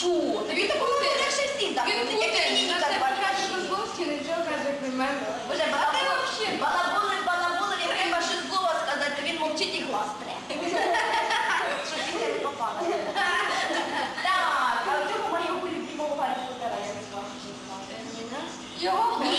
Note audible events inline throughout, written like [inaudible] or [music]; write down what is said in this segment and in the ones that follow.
Чого? Він так буде легше всіх так. Він буде, він так каже, що зловчини, що каже примерно. Боже, балаболи, балаболи, балаболи, він треба ще слово сказати, він мовчить і глаз тре. Що ти попала. Так, а в чому моєму любимому гарі Тарасенка? Його? Ні.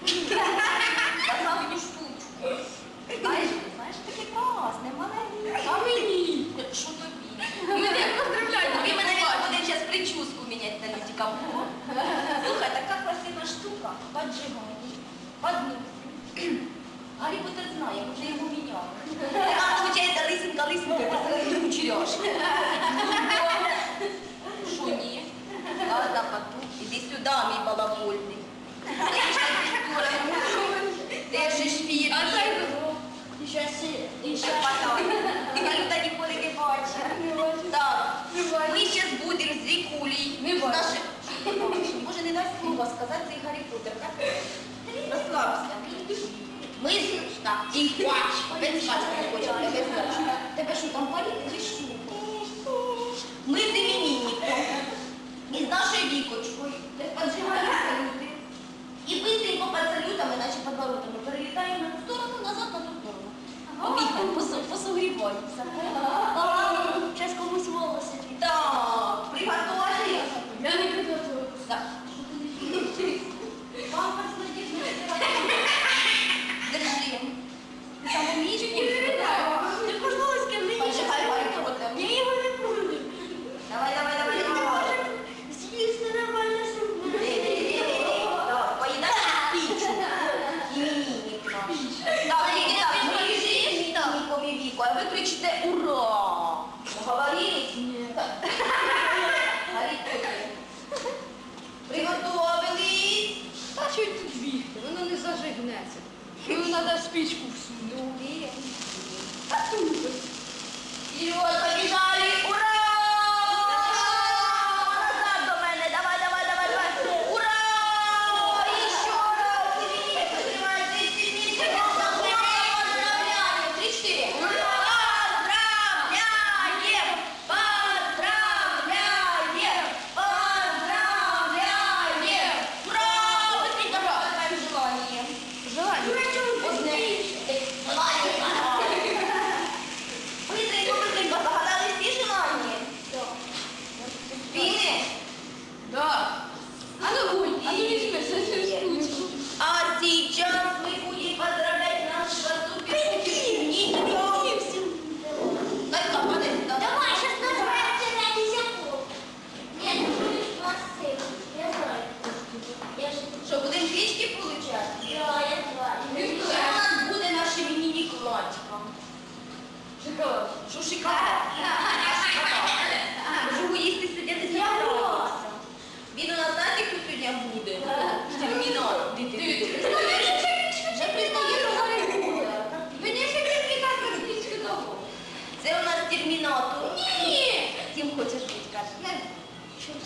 Пожалуй, мені красне, маленьке. А мені? Що тобі? Ми тебе поздравляємо. На лютіка. Слухай, така красива штука. Поджима мені. Одну. Гаррі Поттер знає, ми вже. А, виходить, лисинка, лисинка, посадили кучеряшки. Ладно, поту. Іди сюди, мій балабольний. 学习，你吃瓜子 надо спичку всунуть. Що будемо пічки получати? нас буде наше міні клачка. Шикарно. Що шикарно? [laughs] Можу їсти сидіти з Він у нас знаєте, хто сьогодні буде? [laughs] Термінал. Вже. Мені ще тільки так розбічки того. Це у нас термінатор. Ні. Ким хочеш бути, кажеш?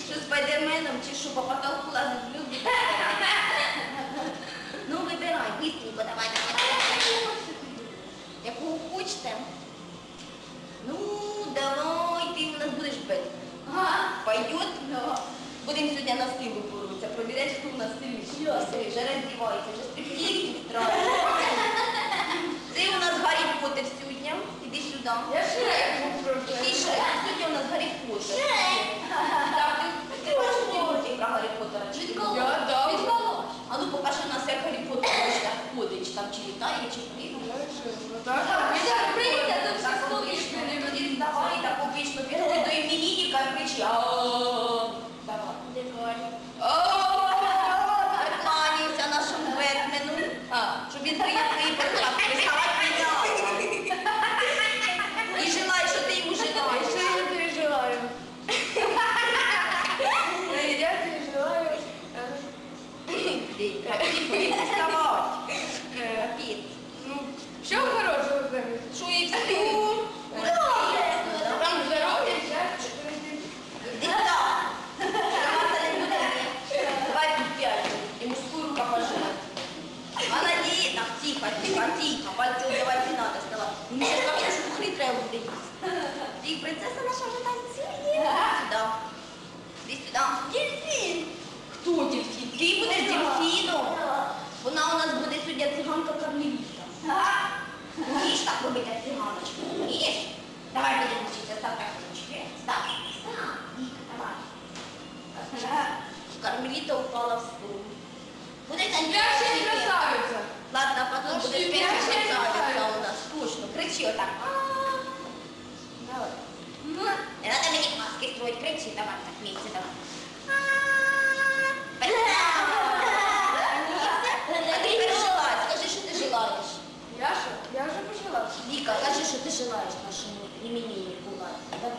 Що з байдерменом чи що, папа Яку? Ну, давай, ти у нас будеш бити. Пойдет? Будемо сьогодні на силу боротися, провіряти, хто у нас сильніший. Посмотри, вже роздівається, вже спектакль страшно. Ти у нас Гаррі Поттер сьогодні. Іди сюди. Я попробую. Ти ще, сьогодні у нас Гаррі Поттер. Так, ти, ти бачиш мультик про Гаррі Поттера? Чи ти Я, да. Відколош. А ну покажи нас, як Гаррі Поттер хоче ходить, чи там чи літає, чи пригає. Так, прийде, то все Так, слухаєш обично, мене. тоді давай, так обично, підходи до іменинника і кричи. «Ааа». Давай. Кланяйся нашому Бетмену, щоб він приємний почав приставати мене. І желай, що ти йому Що желаєш. я тобі желаю? Я тобі желаю. Ну, що хорошого в тебе? Що і всю? Там здоров'я, щастя. Давай, не тут п'ять. І мужську руку пожимай. Молодец, так, тихо, тихо, тихо. Пальцы давать не надо, вставай. Мне сейчас вообще сухари треба буде їсти. Ти принцеса наша вже танцює. Сюда. Іди сюди. Дельфін. Хто дельфін? Ти будеш дельфіном. Вона у нас буде сьогодні циганка Кармеліта. Вмієш так робити, як циганочка? Вмієш? Давай будемо вчитися. Став так ручки. Став. Став. Віка, давай. Кармеліта упала в стул. Буде Я танцювати. ще красавиця. Ладно, потом Ну, будет что, первая я красавица у нас. Точно, кричи вот так. Давай. Не надо мне маски строить, кричи, давай, так вместе, давай. Желаешь нашему имениннику. Давай. Так,